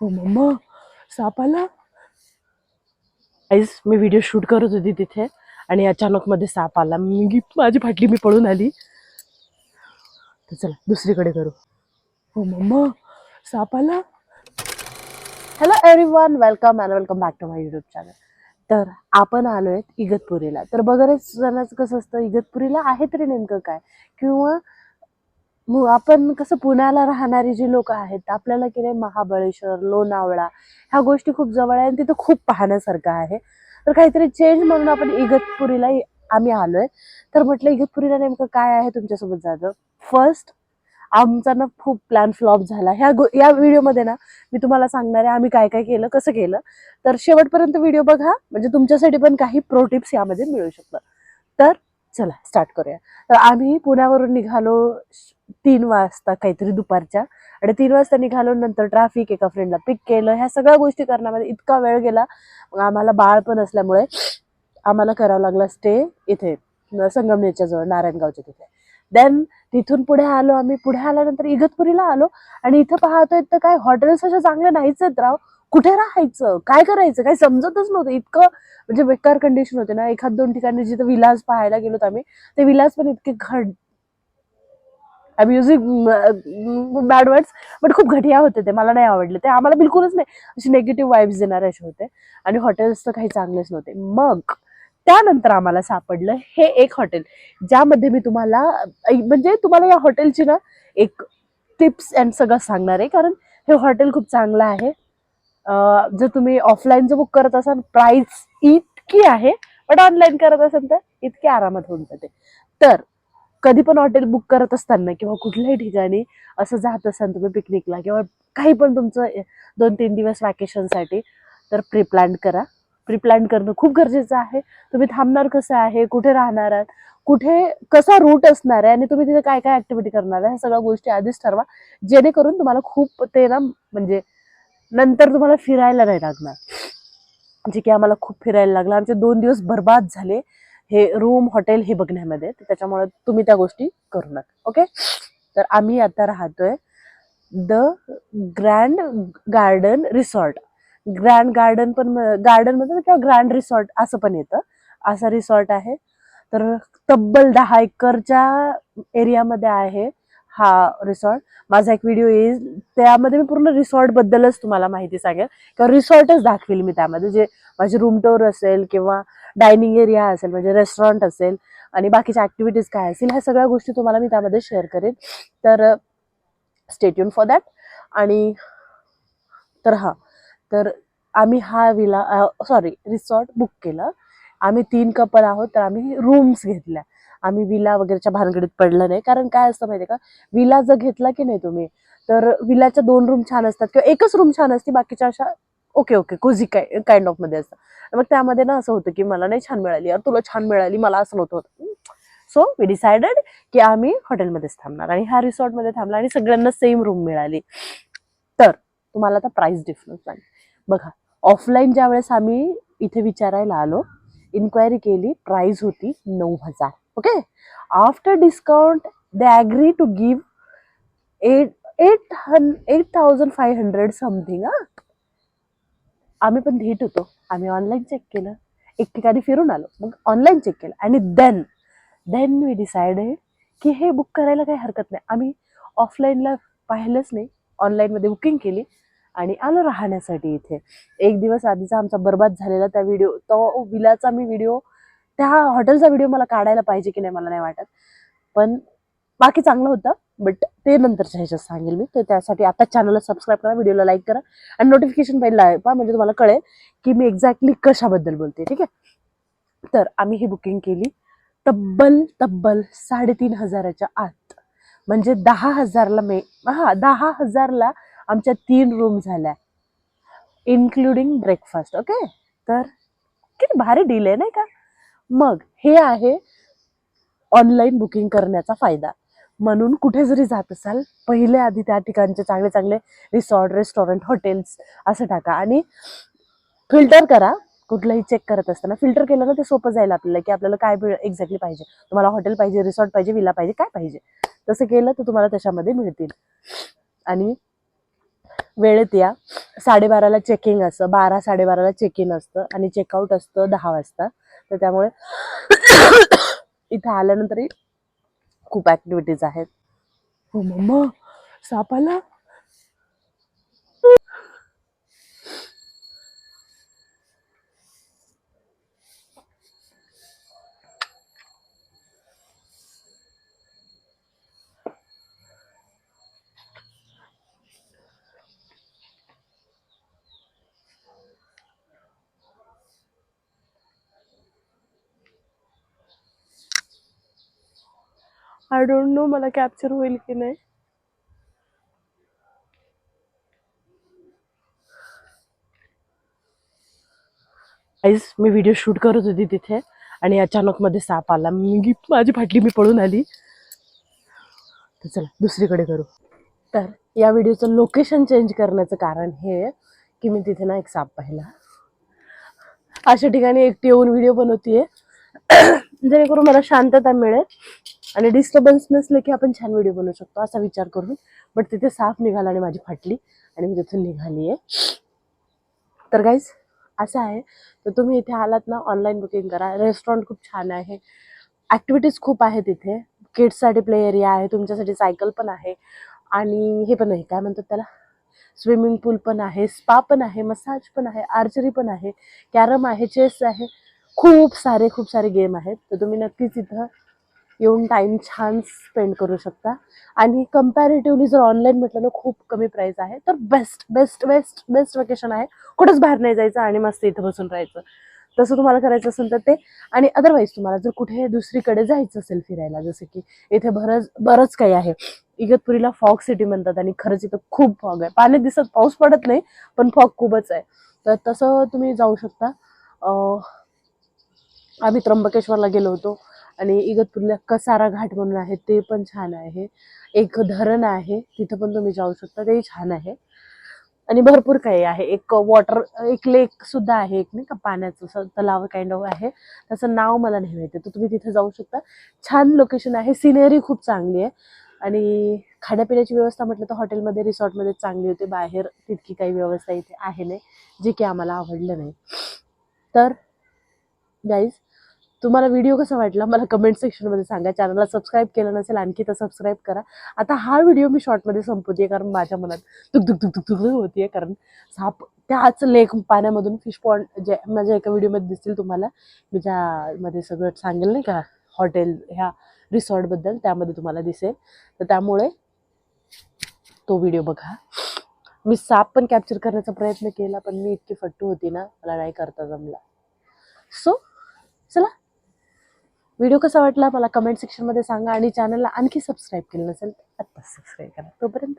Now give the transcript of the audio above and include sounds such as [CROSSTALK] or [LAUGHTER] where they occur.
हो मम्मा. साप आला आईस मी व्हिडिओ शूट करत होती तिथे आणि अचानक मध्ये साप आला. मी माझी फाटली मी पळून आली. तर चला दुसरीकडे करू. हो मम्मा. साप आला hello everyone welcome and welcome back to my YouTube channel तर आपण आलो आहेत इगतपुरीला. तर बघायच जणांचं कसं असतं? इगतपुरीला आहे तरी नेमकं काय? किंवा मग आपण कसं पुण्याला राहणारी जी लोक आहेत आपल्याला की नाही महाबळेश्वर लोणावळा ह्या गोष्टी खूप जवळ आहे आणि तिथं खूप पाहण्यासारखं आहे. तर काहीतरी चेंज म्हणून आपण इगतपुरीला आम्ही आलोय. तर म्हटलं इगतपुरीला नेमकं काय आहे तुमच्यासोबत जायचं? फर्स्ट आमचा ना खूप प्लॅन फ्लॉप झाला. ह्या गो या व्हिडिओमध्ये ना मी तुम्हाला सांगणार आहे आम्ही काय काय केलं कसं केलं. तर शेवटपर्यंत व्हिडिओ बघा. म्हणजे तुमच्यासाठी पण काही प्रोटिप्स यामध्ये मिळू शकतात. तर चला स्टार्ट करूया. तर आम्ही पुण्यावरून निघालो तीन वाजता काहीतरी दुपारच्या. आणि तीन वाजता निघालो नंतर ट्रॅफिक एका फ्रेंडला पिक केलं. ह्या सगळ्या गोष्टी करण्यामध्ये इतका वेळ गेला. मग आम्हाला बाळ पण असल्यामुळे आम्हाला करावं लागला स्टे इथे संगमनेरच्या जवळ नारायणगावच्या तिथे. देन तिथून पुढे आलो आम्ही. पुढे आल्यानंतर इगतपुरीला आलो. आणि इथं पाहतोय तर काय हॉटेल्स अशा चांगले नाहीच आहेत राव. कुठे राहायचं? काय करायचं? काय समजतच नव्हतं. इतकं म्हणजे बेकार कंडिशन होते ना. एखाद दोन ठिकाणी जिथं विलास पाहायला गेलो आम्ही ते विलास पण इतके घड I music bad words but खूप घटिया होते ते. मला नाही आवडले ते. आम्हाला बिलकुलच नाही. असे निगेटिव्ह वाईब्स देणारे असे होते. आणि हॉटेल्स तर काही चांगलेच नव्हते. मग त्यानंतर आम्हाला सापडलं हे एक हॉटेल ज्यामध्ये मी तुम्हाला म्हणजे तुम्हाला या हॉटेलची ना एक टिप्स अँड सगळं सांगणार आहे. कारण हे हॉटेल खूप चांगलं आहे. जर तुम्ही ऑफलाईन जर बुक करत असाल प्राइस इतकी आहे बट ऑनलाईन करत असाल तर इतकी आरामात होऊन जाते. तर कधी पण हॉटेल बुक करत असताना किंवा कुठल्याही ठिकाणी असं जात असाल तुम्ही पिकनिकला किंवा काही पण तुमचं दोन तीन दिवस वॅकेशनसाठी तर प्रिप्लॅन करा. प्रिप्लॅन करणं खूप गरजेचं आहे. तुम्ही थांबणार कसं आहे कुठे राहणार आहात कुठे कसा रूट असणार आहे आणि तुम्ही तिथे काय काय ऍक्टिव्हिटी करणार आहे ह्या सगळ्या गोष्टी आधीच ठरवा. जेणेकरून तुम्हाला खूप ते ना म्हणजे नंतर तुम्हाला फिरायला नाही लागणार. जे की आम्हाला खूप फिरायला लागलं. आमचे दोन दिवस बर्बाद झाले. हे रूम हॉटेल हे बघण्यामध्ये. तर त्याच्यामुळे तुम्ही त्या गोष्टी करू नका. ओके तर आम्ही आता राहतोय the grand garden resort grand garden पण गार्डन म्हणतात किंवा ग्रँड रिसॉर्ट असं पण येतं. असा रिसॉर्ट आहे. तर तब्बल दहा एकरच्या एरियामध्ये आहे. हा रिसॉर्ट माझा एक व्हिडिओ येईल. त्यामध्ये मी पूर्ण रिसॉर्टबद्दलच तुम्हाला माहिती सांगेल. किंवा रिसॉर्टच दाखवेल मी त्यामध्ये. जे माझे रूम टूर असेल किंवा डायनिंग एरिया असेल म्हणजे रेस्टॉरंट असेल आणि बाकीच्या ॲक्टिव्हिटीज काय असतील ह्या सगळ्या गोष्टी तुम्हाला मी त्यामध्ये शेअर करेन. तर स्टेट्यून फॉर दॅट आणि तर हा. तर आम्ही हा विला सॉरी रिसॉर्ट बुक केलं. आम्ही तीन कपल आहोत तर आम्ही रूम्स घेतल्या. आम्ही विला वगैरेच्या भानगडीत पडलं नाही. कारण काय असतं माहितीये का? विला जर घेतला की नाही तुम्ही तर विलाच्या दोन रूम छान असतात किंवा एकच रूम छान असते बाकीच्या अशा ओके ओके कोझी काय काइंड ऑफमध्ये असतात. मग त्यामध्ये ना असं होतं की मला नाही छान मिळाली यार तुला छान मिळाली मला असं नव्हतं होतं. सो वी डिसाइडेड की आम्ही हॉटेलमध्येच थांबणार आणि ह्या रिसॉर्टमध्ये थांबला आणि सगळ्यांना सेम रूम मिळाली. तर तुम्हाला आता प्राइस डिफरन्स सांग बघा ऑफलाईन ज्या वेळेस आम्ही इथे विचारायला आलो इन्क्वायरी केली प्राइस होती नऊ हजार. Okay after discount they agree to give eight eight हन एट थाउजंड हंड्रेड समथिंग हा? आम्ही पण धीट होतो. आम्ही ऑनलाईन चेक केलं. एक ठिकाणी फिरून आलो. मग ऑनलाईन चेक केलं. आणि देन देन मी डिसाइडेड की हे बुक करायला काही हरकत नाही. आम्ही ऑफलाईनला पाहिलंच नाही. ऑनलाईनमध्ये बुकिंग केली. आणि आलो राहण्यासाठी इथे. एक दिवस आधीचा आमचा बर्बाद झालेला त्या व्हिडिओ तो विलाचा मी व्हिडिओ त्या हॉटेलचा व्हिडिओ मला काढायला पाहिजे की नाही मला नाही वाटत. पण बाकी चांगलं होतं बट ते नंतरच्या ह्याच्यात सांगेल मी. तर त्यासाठी आता चॅनलला सबस्क्राईब करा व्हिडिओला लाईक करा. आणि नोटिफिकेशन पहिला पहा म्हणजे तुम्हाला कळेल की मी एक्झॅक्टली कशाबद्दल बोलते ठीक आहे? तर आम्ही ही बुकिंग केली तब्बल तब्बल साडेतीन हजाराच्या आत. म्हणजे दहा हजारला मे हा दहा हजारला आमच्या तीन रूम झाल्या इन्क्लुडिंग ब्रेकफास्ट ओके तर किती भारी डील आहे नाही का? मग हे आहे ऑनलाईन बुकिंग करण्याचा फायदा. म्हणून कुठे जरी जात असाल पहिले आधी त्या ठिकाणचे चांगले चांगले रिसॉर्ट रेस्टॉरंट हॉटेल्स असं टाका आणि फिल्टर करा. कुठलंही चेक करत असताना फिल्टर केलं ना ते सोपं जाईल आपल्याला की आपल्याला काय एक्झॅक्टली पाहिजे. तुम्हाला हॉटेल पाहिजे रिसॉर्ट पाहिजे विला पाहिजे काय पाहिजे. तसं केलं तर तुम्हाला त्याच्यामध्ये मिळतील. आणि वेळेत या. साडेबाराला चेकिंग असतं बारा साडेबाराला चेक इन असतं आणि चेकआउट असतं दहा वाजता. तर त्यामुळे इथं आल्यानंतरही खूप ऍक्टिव्हिटीज आहेत. हो मम्मा साप आला आय डोंट नो मला कॅप्चर होईल की नाही. आईस मी व्हिडिओ शूट करत होती तिथे आणि अचानक मध्ये साप आला. मी माझी फाटली मी पळून आली. तर चला दुसरीकडे करू. तर या व्हिडिओचं लोकेशन चेंज करण्याचं कारण हे आहे की मी तिथे ना एक साप पाहिला. अशा ठिकाणी एकटी येऊन व्हिडिओ बनवतीये. [COUGHS] जेणेकरून मला शांतता मिळेल. आणि डिस्टर्बन्स नसले की आपण छान व्हिडिओ बनवू शकतो असा विचार करून. बट तिथे साफ निघाला आणि माझी फाटली आणि मी तिथून निघाली आहे. तर गाईज असं आहे. तर तुम्ही इथे आलात ना ऑनलाईन बुकिंग करा. रेस्टॉरंट खूप छान आहे. ॲक्टिव्हिटीज खूप आहेत तिथे किड्ससाठी प्ले एरिया आहे तुमच्यासाठी सायकल पण आहे. आणि हे पण आहे काय म्हणतात त्याला? स्विमिंग पूल पण आहे स्पा पण आहे मसाज पण आहे आर्चरी पण आहे कॅरम आहे चेस आहे. खूप सारे खूप सारे गेम आहेत. तर तुम्ही नक्कीच इथं येऊन टाईम छान स्पेंड करू शकता. आणि कम्पॅरेटिव्हली जर ऑनलाईन म्हटलं ना खूप कमी प्राईस आहे. तर best best best best vacation आहे. कुठंच बाहेर नाही जायचं आणि मस्त इथं बसून राहायचं. तसं तुम्हाला करायचं असेल तर ते. आणि अदरवाईज तुम्हाला जर कुठे दुसरीकडे जायचं असेल फिरायला जसं की इथे बरंच बरंच काही आहे. इगतपुरीला फॉग सिटी म्हणतात आणि खरंच इथं खूप फॉग आहे. पाण्यात दिसत पाऊस पडत नाही पण फॉग खूपच आहे. तर तसं तुम्ही जाऊ शकता. आम्ही त्र्यंबकेश्वरला गेलो होतो. आणि इगतपुरीला कसारा घाट म्हणून आहे ते पण छान आहे. एक धरण आहे तिथं पण तुम्ही जाऊ शकता तेही छान आहे. आणि भरपूर काही आहे. एक वॉटर एक लेक सुद्धा आहे एक नाही का पाण्याचं असं तलाव काइंड ऑफ आहे. त्याचं नाव मला नाही माहिती तर तुम्ही तिथे जाऊ शकता. छान लोकेशन आहे सिनेरी खूप चांगली आहे. आणि खाण्यापिण्याची व्यवस्था म्हटलं तर हॉटेलमध्ये रिसॉर्टमध्ये चांगली होते बाहेर तितकी काही व्यवस्था इथे आहे नाही जे की आम्हाला आवडलं नाही. तर गाईज तुम्हाला व्हिडिओ कसा वाटला मला कमेंट सेक्शनमध्ये सांगा. चॅनलला सबस्क्राईब केलं नसेल आणखी तर सबस्क्राईब करा. आता हा व्हिडिओ मी शॉर्टमध्ये संपवते कारण माझ्या मनात दुक दुख दुक दुक होती होतीये कारण साप त्याच लेक पाण्यामधून फिश पॉन्ड जे माझ्या एका व्हिडिओमध्ये दिसतील तुम्हाला. मी ज्यामध्ये सगळं सांगेल नाही का हॉटेल ह्या रिसॉर्टबद्दल त्यामध्ये तुम्हाला दिसेल. तर त्यामुळे तो व्हिडिओ बघा. मी साप पण कॅप्चर करण्याचा प्रयत्न केला पण मी इतकी फट्टू होती ना मला नाही करता जमला. सो चला. व्हिडिओ कसा वाटला मला कमेंट सेक्शनमध्ये सांगा आणि चॅनलला आणखी सबस्क्राईब केलं नसेल तर आत्ताच सबस्क्राईब करा. तोपर्यंत